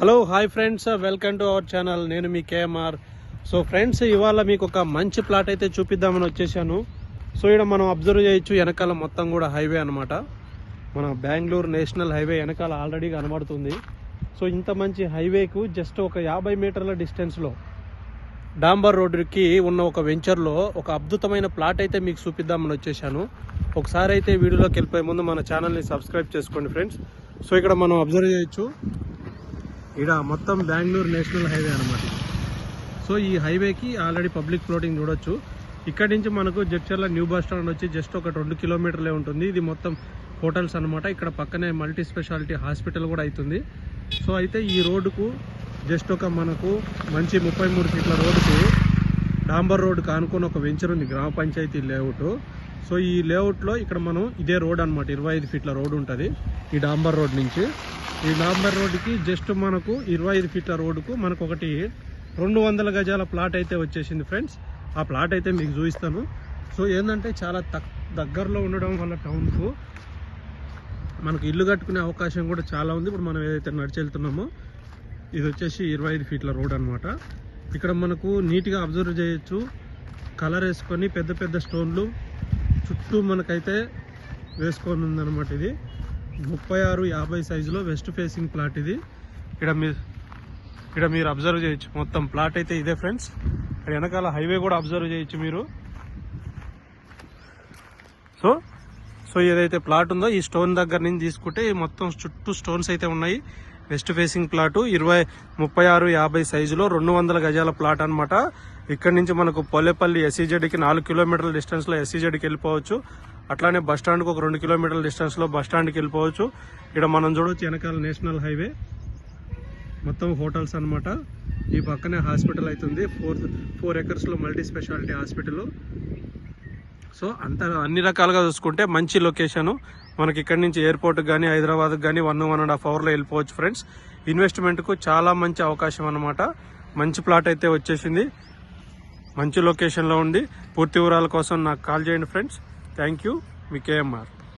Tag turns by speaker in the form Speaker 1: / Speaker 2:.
Speaker 1: Hello hi friends welcome to our channel నేను మీ KMR. So friends ఇవాళ మీకు ఒక మంచి ప్లాట్ అయితే చూపిద్దామని వచ్చేసాను. సో ఇక్కడ మనం అబ్జర్వ్ చేయొచ్చు వెనకాల మొత్తం కూడా హైవే అనమాట మన బెంగళూరు నేషనల్ హైవే వెనకాల ఆల్రెడీ కనబడుతుంది. సో ఇంత మంచి హైవేకు జస్ట్ ఒక యాభై మీటర్ల డిస్టెన్స్లో డాంబర్ రోడ్డుకి ఉన్న ఒక వెంచర్లో ఒక అద్భుతమైన ప్లాట్ అయితే మీకు చూపిద్దామని వచ్చేసాను. ఒకసారి అయితే వీడియోలోకి వెళ్ళిపోయే ముందు మన ఛానల్ని సబ్స్క్రైబ్ చేసుకోండి ఫ్రెండ్స్ సో ఇక్కడ మనం అబ్జర్వ్ చేయొచ్చు. ఇక్కడ మొత్తం బెంగళూరు నేషనల్ హైవే అనమాట సో ఈ హైవేకి ఆల్రెడీ పబ్లిక్ ఫ్లోటింగ్ చూడొచ్చు. ఇక్కడి నుంచి మనకు జడ్చర్ల న్యూ బస్ స్టాండ్ వచ్చి జస్ట్ ఒక రెండు కిలోమీటర్లే ఉంటుంది. ఇది మొత్తం హోటల్స్ అనమాట ఇక్కడ పక్కనే మల్టీ స్పెషాలిటీ హాస్పిటల్ కూడా అవుతుంది సో అయితే ఈ రోడ్డుకు జస్ట్ ఒక మనకు మంచి ముప్పై మూడు ఫీట్ల రోడ్డుకి డాంబర్ రోడ్డుకు కానుకొని ఒక వెంచర్ ఉంది. గ్రామ పంచాయతీ లేఅవుట్. సో ఈ లేఅవుట్లో ఇక్కడ మనం ఇదే రోడ్ అనమాట ఇరవై ఐదు ఫీట్ల రోడ్ ఉంటుంది. ఈ డాంబర్ రోడ్ నుంచి. ఈ డాంబర్ రోడ్డుకి జస్ట్ మనకు ఇరవై ఐదు ఫీట్ల రోడ్డుకు మనకు ఒకటి రెండు వందల గజాల ప్లాట్ అయితే వచ్చేసింది ఫ్రెండ్స్. ఆ ప్లాట్ అయితే మీకు చూపిస్తాను. సో ఏంటంటే చాలా తక్ దగ్గరలో ఉండడం వల్ల టౌన్కు మనకు ఇల్లు కట్టుకునే అవకాశం కూడా చాలా ఉంది. ఇప్పుడు మనం ఏదైతే నడిచెళ్తున్నామో ఇది వచ్చేసి ఇరవై ఐదు ఫీట్ల రోడ్ అనమాట ఇక్కడ మనకు నీట్గా అబ్జర్వ్ చేయొచ్చు. కలర్ వేసుకొని పెద్ద పెద్ద స్టోన్లు చుట్టూ మనకైతే వేసుకొని ఉందన్నమాట ఇది. ముప్పై ఆరు యాభై సైజులో వెస్ట్ ఫేసింగ్ ప్లాట్ ఇది. ఇక్కడ మీరు ఇక్కడ మీరు అబ్జర్వ్ చేయొచ్చు. మొత్తం ప్లాట్ అయితే ఇదే ఫ్రెండ్స్. ఇక్కడ వెనకాల హైవే కూడా అబ్జర్వ్ చేయొచ్చు మీరు. సో సో ఏదైతే ప్లాట్ ఉందో ఈ స్టోన్ దగ్గర నుంచి తీసుకుంటే మొత్తం చుట్టూ స్టోన్స్ అయితే ఉన్నాయి. వెస్ట్ ఫేసింగ్ ప్లాట్ ఇరవై ముప్పై ఆరు యాభై సైజులో రెండు వందల గజాల ప్లాట్ అనమాట ఇక్కడ నుంచి మనకు పొల్లేపల్లి ఎస్సీజెడ్కి నాలుగు కిలోమీటర్ల డిస్టెన్స్లో ఎస్సీజెడ్కి వెళ్ళిపోవచ్చు. అట్లానే బస్ స్టాండ్కి ఒక రెండు కిలోమీటర్ల డిస్టెన్స్లో బస్ స్టాండ్కి వెళ్ళిపోవచ్చు. ఇక్కడ మనం చూడవచ్చు వెనకాల నేషనల్ హైవే. మొత్తం హోటల్స్ అనమాట ఈ పక్కనే హాస్పిటల్ అవుతుంది ఫోర్ ఫోర్ ఎకర్స్లో మల్టీ స్పెషాలిటీ హాస్పిటల్. సో అంత అన్ని రకాలుగా చూసుకుంటే మంచి లొకేషను. మనకి ఇక్కడి నుంచి ఎయిర్పోర్ట్ కానీ హైదరాబాద్కి కానీ వన్ వన్ అండ్ హాఫ్ అవర్లో వెళ్ళిపోవచ్చు ఫ్రెండ్స్. ఇన్వెస్ట్మెంట్కు చాలా మంచి అవకాశం అనమాట మంచి ప్లాట్ అయితే వచ్చేసింది. మంచి లొకేషన్లో ఉంది పూర్తి వివరాల కోసం నాకు కాల్ చేయండి friends. Thank you. Me KMR.